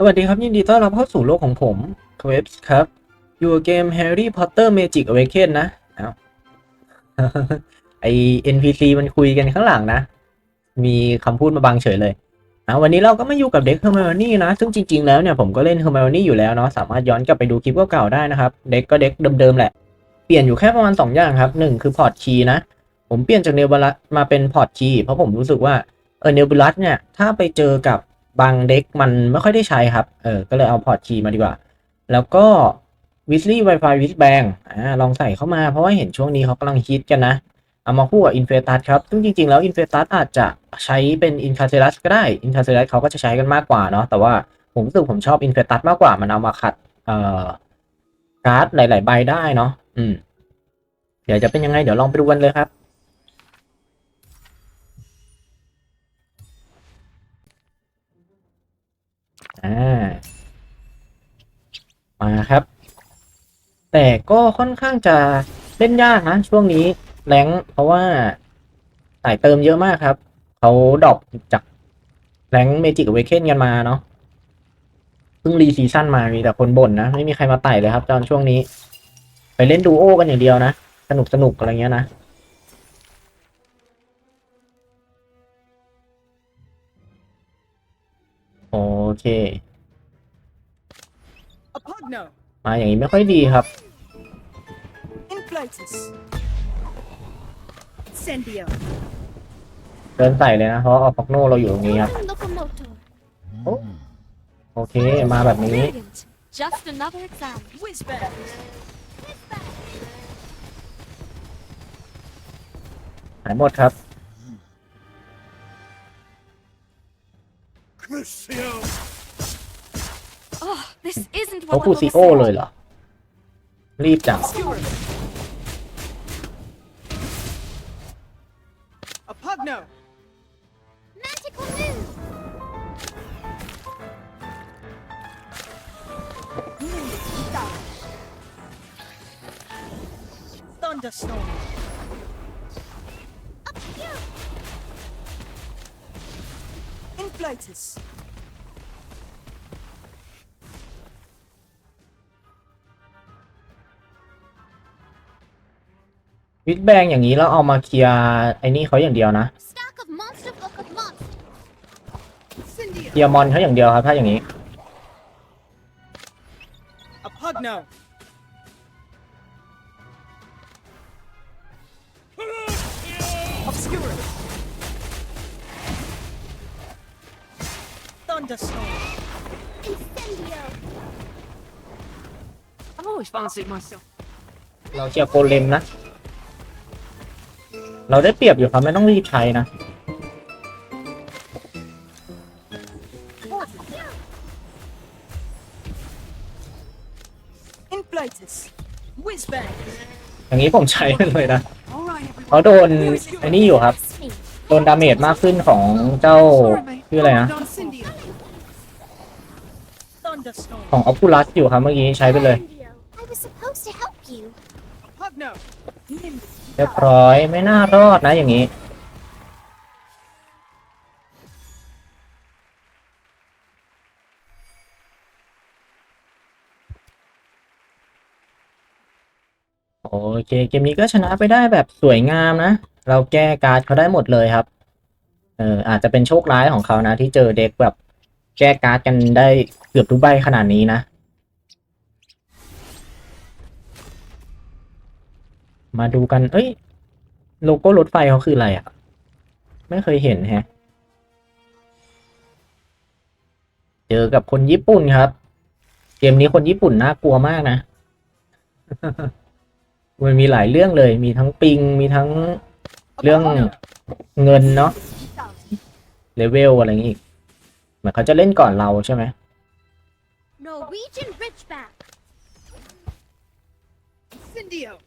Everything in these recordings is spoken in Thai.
สวัสดีครับ ยินดีต้อนรับเข้าสู่โลกของผมคเวฟครับ อยู่เกม Harry Potter Magic Awaken นะอ้าวไอ NPC มันคุยกันข้างหลังนะ มีคำพูดมาบังเฉยเลยอะวันนี้เราก็มาอยู่กับเด็ก Hermione นะ ซึ่งจริง ๆ แล้วเนี่ยผมก็เล่น Hermione อยู่แล้วเนาะสามารถย้อนกลับไปดูคลิปเก่าๆได้นะครับ เด็กก็เด็กเดิมๆแหละ เปลี่ยนอยู่แค่ประมาณ 2 อย่างครับหนึ่งคือพอร์ตคีย์นะ ผมเปลี่ยนจากเนลบลัสมาเป็นพอร์ตคีย์เพราะผมรู้สึกว่าเออเนลบลัสเนี่ยถ้าไปเจอกับ บางเด็กมันไม่ค่อยได้ใช้ครับ เออ ก็เลยเอาพอร์ตคีย์มาดีกว่า แล้วก็วิสลี่ Wi-Fi วิสแบงอ่าลองใส่เข้ามาเพราะว่าเห็นช่วงนี้เขากำลังฮิตกันนะ เอามาคู่กับอินเฟตัสครับ ซึ่งจริงๆ แล้วอินเฟตัสอาจจะใช้เป็นอินคาเซลัสก็ได้ อินคาเซลัสเขาก็จะใช้กันมากกว่าเนาะ แต่ว่าผมรู้สึกผมชอบอินเฟตัสมากกว่า มันเอามาขัด เอ่อ การ์ดหลาย ๆ ใบได้เนาะ อืม เดี๋ยวจะเป็นยังไงเดี๋ยวลองไปดูกันเลยครับ อ่า มาครับ แต่ก็ค่อนข้างจะเล่นยากนะ ช่วงนี้แรงเพราะว่าสายเติมเยอะมากครับ เขาดรอปจากแรงเมจิกเวเคนกันมาเนาะเพิ่งรีซีซั่นมามีแต่คนบ่นนะ ไม่มีใครมาไต่เลยครับตอนช่วงนี้ ไปเล่นดูโอกันอย่างเดียวนะ สนุกสนุกอะไรเงี้ยนะ เค A pugno. มาอย่างนี้ไม่ค่อยดีครับ Inflatus. Incendio. เดินใส่เลยนะ เพราะออฟอกโนเราอยู่ตรงนี้ครับ Locomotor. โอเค มาแบบนี้ Brilliant. Just another exam. Whizbang. หายหมดครับ Oh, this isn't เขา what คู one ซิ will โอ say. เลยเหรอ รีบจัง Skewer. A pugno. Magical move. Thunderstorm. Inflatus. วิดแบงอย่างนี้เราเอามาเคลียร์ไอ้นี่เขาอย่างเดียวนะ Stack of monster book of monsters. เคลียร์มอนเขาอย่างเดียวครับถ้าอย่างนี้ A pugno. Obscure. Thunderstorm. Incendio. I've always fancied myself. เราเคลียร์โกเลมนะ เราได้เปรียบอยู่ครับไม่ต้องรีบใช้นะ Inflatus. Whizbang. อย่างนี้ผมใช้ไปเลยนะ All right, everyone. เขาโดนไอ้นี่อยู่ครับ Me. โดนดาเมจมากขึ้นของเจ้าชื่ออะไรนะ Incendio. Thunderstorm. ของออฟ u ูลัสอยู่ครับเมื่อกี้ใช้ไปเลย Incendio. I was supposed to help you. Pugno. เรียบร้อยไม่น่ารอดนะอย่างนี้ โอเค เกมนี้ก็ชนะไปได้แบบสวยงามนะ เราแก้การ์ดเขาได้หมดเลยครับ เอออาจจะเป็นโชคร้ายของเขานะที่เจอเด็กแบบ แก้การ์ดกันได้เกือบทุกใบขนาดนี้นะมาดูกัน เอ้ย โลโก้รถไฟเขาคืออะไรอะ ไม่เคยเห็นแฮะ เจอกับคนญี่ปุ่นครับ เกมนี้คนญี่ปุ่นน่ากลัวมากนะ มันมีหลายเรื่องเลย มีทั้งปิง มีทั้งเรื่องเงินเนาะ เลเวลอะไรอย่างงี้อีก เหมือนเขาจะเล่นก่อนเราใช่ไหม Norwegian Ridgeback. Incendio.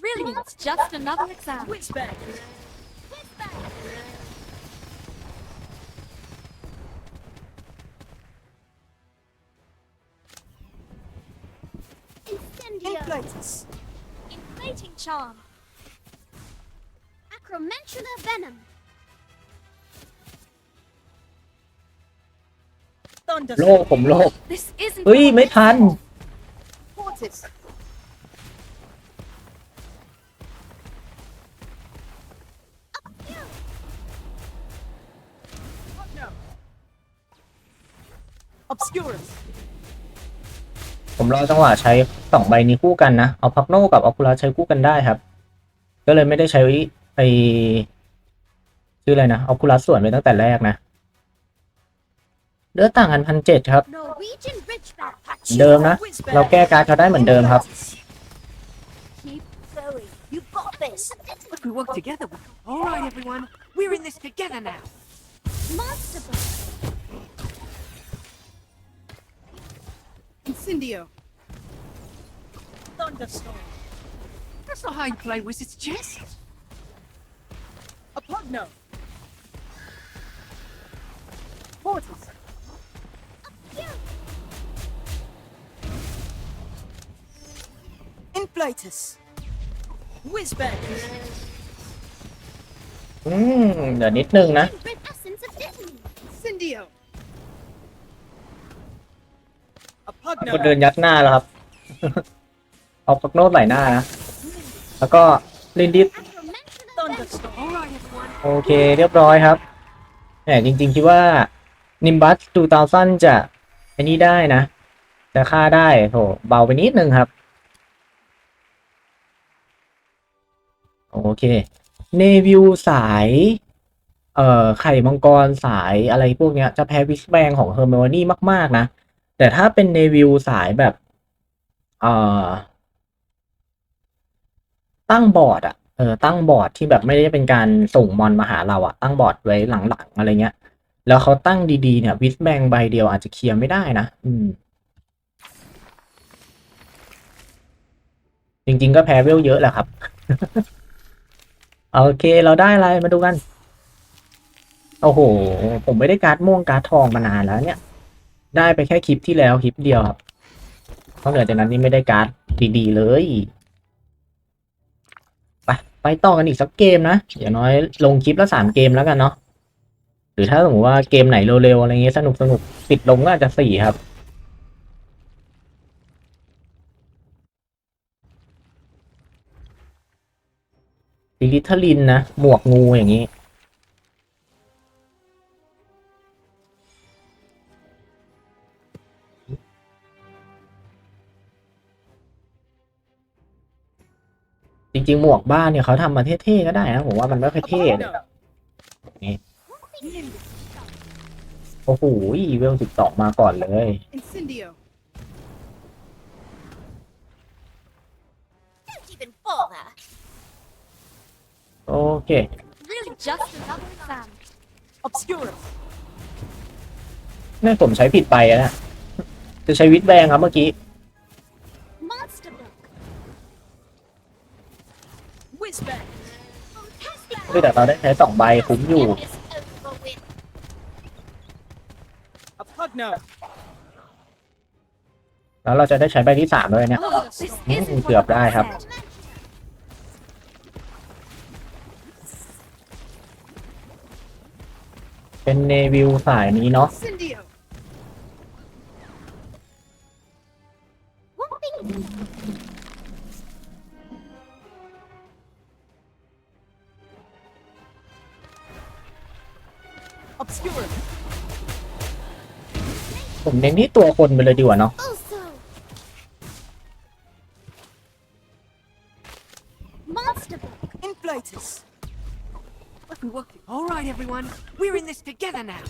Brilliant. Just another exam. Whizbang. Incendio. Inflatus. Inflating charm. Acromantula venom. โลกผมโลก This isn't เฮ้ย ไม่ทัน Fortis. Pugno. Obscurus. ผมรอจังหวะใช้สองใบนี้คู่กันนะ เอาพักโนกับออคูลัสใช้คู่กันได้ครับ ก็เลยไม่ได้ใช้ไอชื่ออะไรนะออคูลัสส่วนไปตั้งแต่แรกนะ เลือดต่างกันพันเจ็ดครับ Norwegian Ridgeback เดิมนะ เราแก้การ์ดเขาได้เหมือนเดิมครับ Keep going. You got this. If we work together, we... All right, everyone. We're in this together now. Monster Block. Incendio. Thunderstorm. That's not how you play Wizard's chess. A Pugno. Fortis. Inflatus. Whizbang. อืมเดี๋ยวนิดนึงนะ Red Essence of Italy. Incendio. A คนเดิน Pugno. ยัดหน้าแล้วครับ เอาพักโนใส่หน้านะ แล้วก็ลินดิส Acromancer Thunderstorm. All right, everyone. โอเคเรียบร้อยครับแหมจริงๆคิดว่านิมบัสดูตาสั้นจะไอ้นี่ได้นะ จะฆ่าได้โถเบาไปนิดนึงครับ โอเคเนวิวสาย เอ่อไข่มังกรสายอะไรพวกเนี้ย จะแพ้วิสแบงของเฮอร์เมโอนี่มาก ๆ นะ แต่ถ้าเป็นเนวิวสายแบบ เอ่อ ตั้งบอร์ดอะเออตั้งบอร์ดที่แบบไม่ได้เป็นการส่งมอนมาหาเราอะตั้งบอร์ดไว้หลัง ๆ อะไรเงี้ย แล้วเขาตั้งดีๆเนี่ยวิสแบงใบเดียวอาจจะเคลียร์ไม่ได้นะ อืมจริง ๆ ก็แพ้เวลเยอะแหละครับ โอเคเราได้อะไรมาดูกัน โอ้โห ผมไม่ได้การ์ดม่วงการ์ดทองมานานแล้วเนี่ย ได้ไปแค่คลิปที่แล้วคลิปเดียวครับเพราะเหนือจากนั้นนี่ไม่ได้การ์ดดีๆเลยไปไปต่อกันอีกสักเกมนะอย่างน้อยลงคลิปละสามเกมแล้วกันเนาะหรือถ้าสมมติว่าเกมไหนเร็วๆอะไรเงี้ยสนุกสนุกๆปิดลงก็อาจจะสี่ครับ ลิลิทลินนะ หมวกงูอย่างนี้ จริง ๆ หมวกบ้านเนี่ยเขาทำมาเท่ๆก็ได้นะผมว่ามันไม่ค่อยเท่เลยโอ้โหเวลสิบสองมาก่อนเลย โอเค Really just another exam. Obscurus. นี่ผมใช้ผิดไปอะนะจะใช้วิดแบงครับเมื่อกี้ Monster Block. Whizbang. Fantastic เฮ้ยแต่เราได้ใช้สองใบคุ้มอยู่ Get this over with. A Pugno. แล้วเราจะได้ใช้ใบที่สามด้วยเนี่ย Oh, this Mm, isn't what กือบ I ได้ครับ said. เป็นเนวิลสายนี้เนาะ Incendio. One thing. Obscurus. ผมเน้นที่ตัวคนไปเลยดีกว่าเนาะ Also. Monster Block. Inflatus. If we work. All right, everyone. We're in this together now.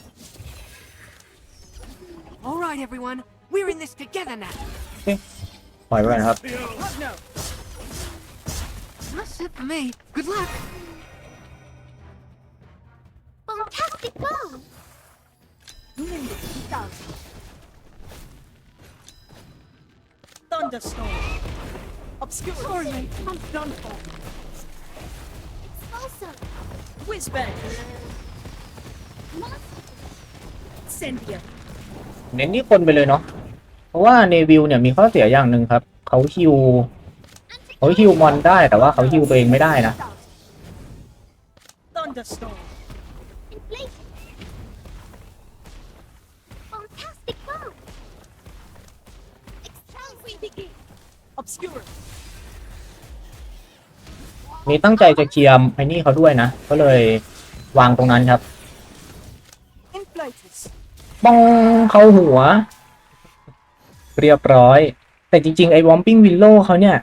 All right, everyone. We're in this together now. ปล่อยไว้ก่อนครับ Pugno. That's it for me. Good luck. Fantastic ball. Thunderstorm. Obscurus. Sorry, mate. I'm done for. เน้นที่คนไปเลยเนาะ เพราะว่าในวิวเนี่ยมีข้อเสียอย่างหนึ่งครับ เขาฮิวเขาฮิวมอนได้แต่ว่าเขาฮิวตัวเองไม่ได้นะ Inflation. Fantastic obscure. มีตั้งใจจะเคลียร์ไอ้นี่เขาด้วยนะ ก็เลยวางตรงนั้นครับบ้องเข้าหัว เรียบร้อย แต่จริงๆ ไอ้วอมปิ้งวิลโลเขาเนี่ย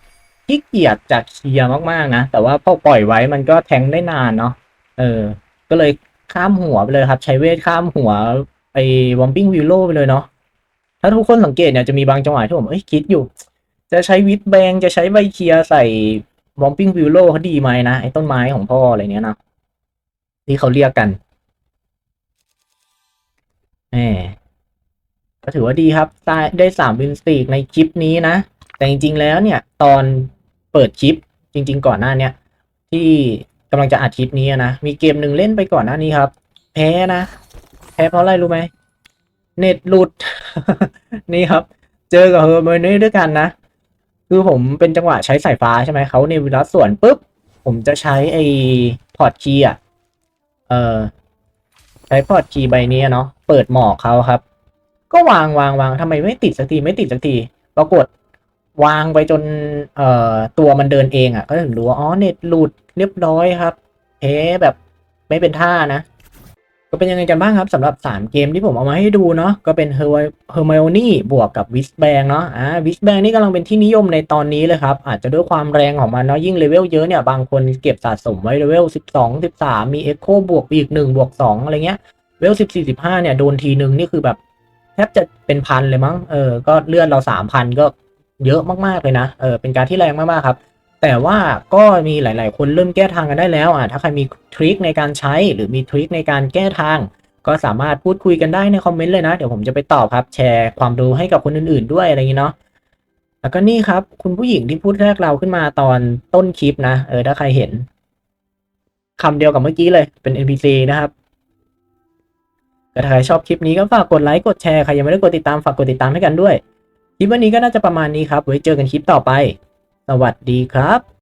ขี้เกียจจะเคลียร์มากๆนะ แต่ว่าพอปล่อยไว้มันก็แทงได้นานเนาะเออ ก็เลยข้ามหัวไปเลยครับ ใช้เวทข้ามหัวไอ้วอมปิ้งวิลโลไปเลยเนาะถ้าทุกคนสังเกตเนี่ยจะมีบางจังหวะที่ผมเอ้ยคิดอยู่ จะใช้วิทแบงจะใช้ใบเคลียร์ใส่ วอมปิ้งวิลโลเขาดีไหมนะ ไอ้ต้นไม้ของพ่ออะไรเนี้ยนะที่เขาเรียกกันแหมก็ถือว่าดีครับได้ได้สามวินสตีกในคลิปนี้นะ แต่จริง ๆ แล้วเนี่ย ตอนเปิดคลิปจริง ๆ ก่อนหน้าเนี้ยที่กำลังจะอัดคลิปนี้นะ มีเกมหนึ่งเล่นไปก่อนหน้านี้ครับ แพ้นะ แพ้เพราะอะไรรู้ไหมเน็ตหลุด นี่ครับ เจอกับเฮอร์เมเน่ด้วยกันนะ คือผมเป็นจังหวะใช้สายฟ้าใช่ไหมเขาในเวลาส่วนปุ๊บ ผมจะใช้ไอ้พอร์ตคีย์อะ เออใช้พอร์ตคีย์ใบนี้เนาะเปิดหมอกเขาครับ ก็วางวางวางทำไมไม่ติดสักทีไม่ติดสักทีปรากฏวางไปจนเอ่อตัวมันเดินเองอะ่ะ ก็ถึงรู้ว่าอ๋อเน็ตหลุดเรียบร้อยครับเอ๊แบบไม่เป็นท่านะ ก็เป็นยังไงกันบ้างครับสำหรับ 3 เกมที่ผมเอามาให้ดูเนาะก็เป็นเฮอร์เฮอร์ไมโอนี่บวกกับวิสแบงเนาะอ่าวิสแบงนี่กำลังเป็นที่นิยมในตอนนี้เลยครับ อาจจะด้วยความแรงของมันเนาะยิ่งเลเวลเยอะเนี่ย บางคนเก็บสะสมไว้เลเวล 12 13 มีเอ็กโคบวกอีก 1 บวก 2 อะไรเงี้ยเลเวล 14 15 เนี่ย โดนทีนึงนี่คือแบบแทบจะเป็นพันเลยมั้งเออก็เลื่อนเราสามพันก็เยอะมากๆเลยนะเออเป็นการที่แรงมากๆครับ แต่ว่าก็มีหลาย ๆ คนเริ่มแก้ทางกันได้แล้วอะถ้าใครมีทริคในการใช้หรือมีทริคในการแก้ทาง ก็สามารถพูดคุยกันได้ในคอมเมนต์เลยนะ เดี๋ยวผมจะไปตอบครับ แชร์ความรู้ให้กับคนอื่น ๆ ด้วยอะไรอย่างนี้เนาะแล้วก็นี่ครับ คุณผู้หญิงที่พูดแรกเราขึ้นมาตอนต้นคลิปนะเออถ้าใครเห็นคำเดียวกับเมื่อกี้เลยเป็น NPC นะครับถ้าใครชอบคลิปนี้ก็ฝากกดไลค์กดแชร์ใครยังไม่ได้กดติดตามฝากกดติดตามให้กันด้วยคลิปวันนี้ก็น่าจะประมาณนี้ครับไว้เจอกันคลิปต่อไป สวัสดีครับ